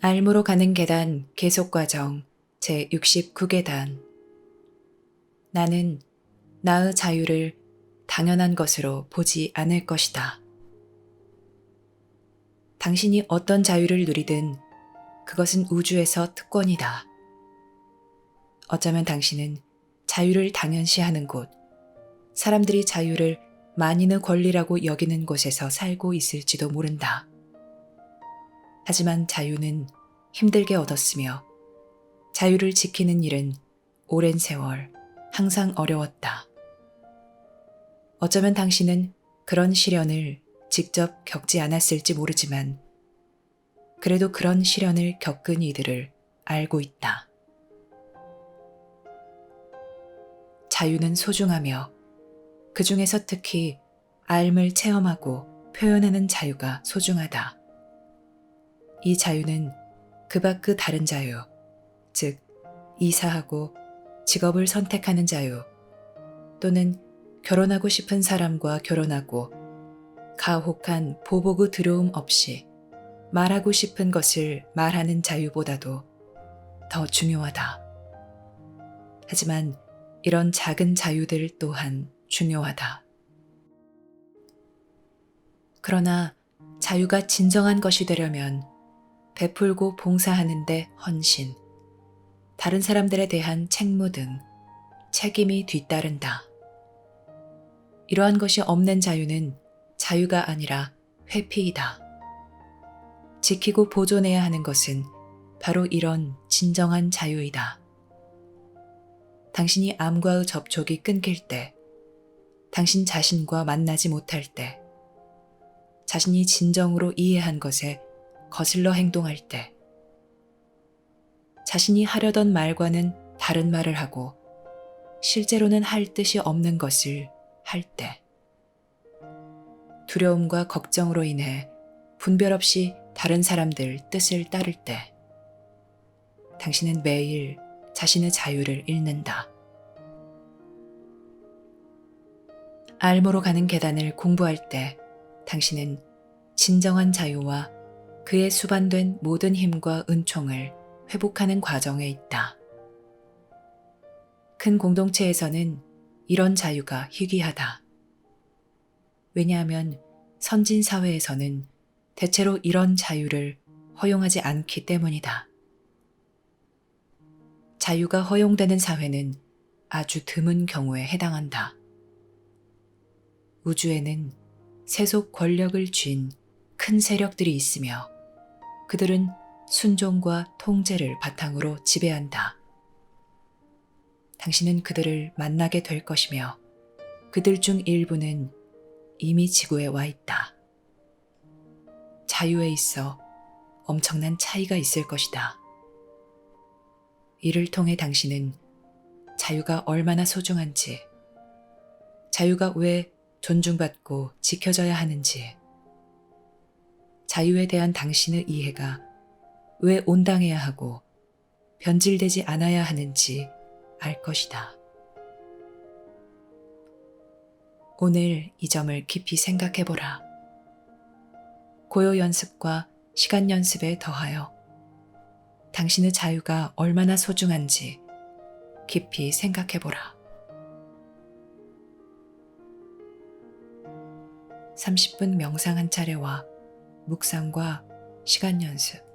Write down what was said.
알무로 가는 계단 계속 과정 제 69계단. 나는 나의 자유를 당연한 것으로 보지 않을 것이다. 당신이 어떤 자유를 누리든 그것은 우주에서 특권이다. 어쩌면 당신은 자유를 당연시하는 곳, 사람들이 자유를 만인의 권리라고 여기는 곳에서 살고 있을지도 모른다. 하지만 자유는 힘들게 얻었으며 자유를 지키는 일은 오랜 세월 항상 어려웠다. 어쩌면 당신은 그런 시련을 직접 겪지 않았을지 모르지만 그래도 그런 시련을 겪은 이들을 알고 있다. 자유는 소중하며 그 중에서 특히 알을 체험하고 표현하는 자유가 소중하다. 이 자유는 그밖그 다른 자유, 즉, 이사하고 직업을 선택하는 자유, 또는 결혼하고 싶은 사람과 결혼하고 가혹한 보복의 두려움 없이 말하고 싶은 것을 말하는 자유보다도 더 중요하다. 하지만 이런 작은 자유들 또한 중요하다. 그러나 자유가 진정한 것이 되려면 베풀고 봉사하는데 헌신, 다른 사람들에 대한 책무 등 책임이 뒤따른다. 이러한 것이 없는 자유는 자유가 아니라 회피이다. 지키고 보존해야 하는 것은 바로 이런 진정한 자유이다. 당신이 암과의 접촉이 끊길 때, 당신 자신과 만나지 못할 때, 자신이 진정으로 이해한 것에 거슬러 행동할 때, 자신이 하려던 말과는 다른 말을 하고, 실제로는 할 뜻이 없는 것을 할 때, 두려움과 걱정으로 인해 분별 없이 다른 사람들 뜻을 따를 때, 당신은 매일 자신의 자유를 잃는다. 알모로 가는 계단을 공부할 때 당신은 진정한 자유와 그에 수반된 모든 힘과 은총을 회복하는 과정에 있다. 큰 공동체에서는 이런 자유가 희귀하다. 왜냐하면 선진 사회에서는 대체로 이런 자유를 허용하지 않기 때문이다. 자유가 허용되는 사회는 아주 드문 경우에 해당한다. 우주에는 세속 권력을 쥔 큰 세력들이 있으며 그들은 순종과 통제를 바탕으로 지배한다. 당신은 그들을 만나게 될 것이며 그들 중 일부는 이미 지구에 와 있다. 자유에 있어 엄청난 차이가 있을 것이다. 이를 통해 당신은 자유가 얼마나 소중한지, 자유가 왜 존중받고 지켜져야 하는지, 자유에 대한 당신의 이해가 왜 온당해야 하고 변질되지 않아야 하는지 알 것이다. 오늘 이 점을 깊이 생각해 보라. 고요 연습과 시간 연습에 더하여 당신의 자유가 얼마나 소중한지 깊이 생각해 보라. 30분 명상 한 차례와 묵상과 시간 연습.